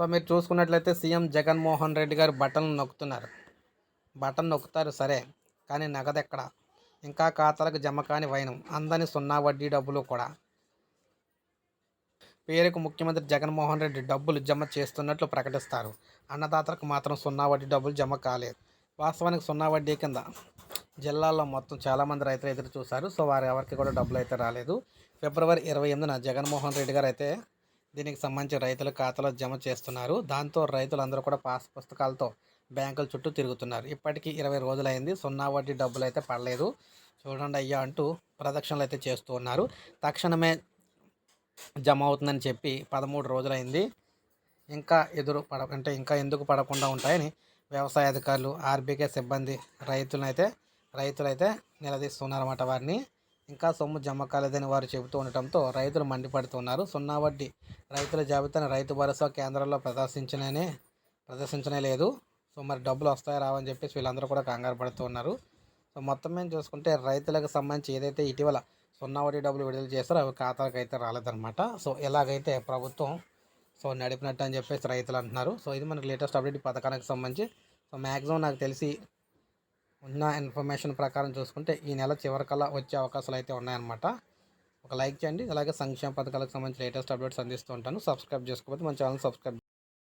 So మీరు చూసుకున్నట్లయితే CM Jaganmohan Reddy గారు బటన్ నొక్కుతున్నారు. బటన్ నొక్కుతారు సరే కానీ నగదు ఎక్కడ ఇంకా ఖాతాలకు జమ కాని వైనం. అందని సున్నా వడ్డీ డబ్బులు కూడా. పేరుకు ముఖ్యమంత్రి జగన్మోహన్ రెడ్డి డబ్బులు జమ చేస్తున్నట్లు ప్రకటిస్తారు. అన్నదాతలకు మాత్రం సున్నా వడ్డీ డబ్బులు జమ కాలేదు. వాస్తవానికి సున్నా వడ్డీ కింద జిల్లాలో మొత్తం చాలామంది రైతులు ఎదురు చూశారు. సో వారు ఎవరికి కూడా డబ్బులు అయితే రాలేదు. ఫిబ్రవరి ఇరవై ఎనిమిదిన జగన్మోహన్ రెడ్డి గారు అయితే దీనికి సంబంధించి రైతుల ఖాతాలో జమ చేస్తున్నారు. దాంతో రైతులందరూ కూడా పాస్ పుస్తకాలతో బ్యాంకుల చుట్టూ తిరుగుతున్నారు. ఇప్పటికీ ఇరవై రోజులైంది. సున్నా వడ్డీ డబ్బులు అయితే పడలేదు. చూడండి అయ్యా అంటూ ప్రదక్షిణలు అయితే చేస్తూ ఉన్నారు. తక్షణమే జమ అవుతుందని చెప్పి పదమూడు రోజులైంది. ఇంకా ఎదురు పడ అంటే ఇంకా ఎందుకు పడకుండా ఉంటాయని వ్యవసాయ అధికారులు ఆర్బీకే సిబ్బంది రైతులనైతే రైతులైతే నిలదీస్తున్నారన్నమాట వారిని. ఇంకా సొమ్ము జమ కాలేదని వారు చెబుతూ ఉండటంతో రైతులు మండిపడుతున్నారు. సున్నా వడ్డీ రైతుల జాబితాను రైతు భరోసా కేంద్రాల్లో ప్రదర్శించనే ప్రదర్శించనే లేదు. సో మరి డబ్బులు వస్తాయా రావని చెప్పేసి వీళ్ళందరూ కూడా కంగారు పడుతూ ఉన్నారు. సో మొత్తం మేము చూసుకుంటే రైతులకు సంబంధించి ఏదైతే ఇటీవల సున్నా వడ్డీ డబ్బులు విడుదల చేస్తారో అవి ఖాతాలకు అయితే రాలేదన్నమాట. సో ఎలాగైతే ప్రభుత్వం సో నడిపినట్టు అని చెప్పేసి రైతులు అంటున్నారు. సో ఇది మనకి లేటెస్ట్ అప్డేట్ పథకానికి సంబంధించి. సో మ్యాక్సిమం నాకు తెలిసి ఉన్న ఇన్ఫర్మేషన్ ప్రకారం చూసుకుంటే ఈ నెల చివరికల్లా వచ్చే అవకాశాలు అయితే ఉన్నాయన్నమాట. ఒక లైక్ చేయండి. అలాగే సంక్షేమ పథకాలకు సంబంధించి లేటెస్ట్ అప్డేట్స్ అందిస్తూ ఉంటాను. సబ్స్క్రైబ్ చేసుకోకపోతే మన ఛానల్ సబ్స్క్రైబ్